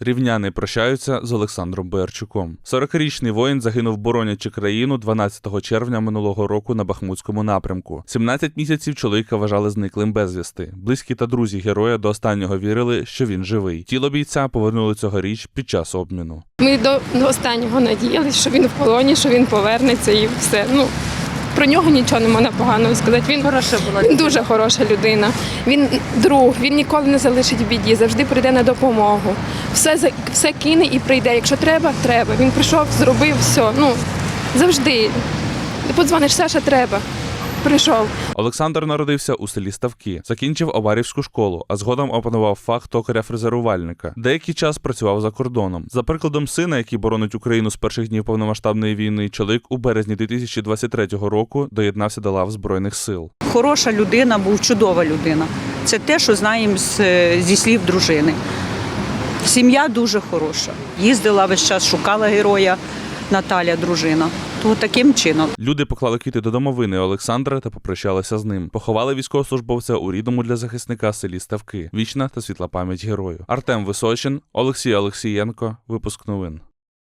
Рівняни прощаються з Олександром Боярчуком. 40-річний воїн загинув, боронячи країну 12 червня минулого року на Бахмутському напрямку. 17 місяців чоловіка вважали зниклим безвісти. Близькі та друзі героя до останнього вірили, що він живий. Тіло бійця повернули цьогоріч під час обміну. Ми до, до останнього надіялися, що він в полоні, що він повернеться і все. Ну про нього нічого не можна поганого сказати. Він Хороша була він дуже хороша людина. Він друг, він ніколи не залишить в біді, завжди прийде на допомогу. Все за- все кине і прийде. Якщо треба, треба. Він прийшов, зробив все. Ну завжди. Подзвониш, Саша, треба. Прийшов. Олександр народився у селі Ставки, закінчив Обарівську школу, а згодом опанував фах токаря-фрезерувальника. Деякий час працював за кордоном. За прикладом сина, який боронить Україну з перших днів повномасштабної війни, чоловік у березні 2023 року доєднався до лав збройних сил. Хороша людина, був чудова людина. Це те, що знаємо з, зі слів дружини. Сім'я дуже хороша. Їздила весь час, шукала героя Наталя, дружина. То таким чином. Люди поклали квіти до домовини Олександра та попрощалися з ним. Поховали військовослужбовця у рідному для захисника селі Ставки. Вічна та світла пам'ять герою. Артем Височин, Олексій Олексієнко. Випуск новин.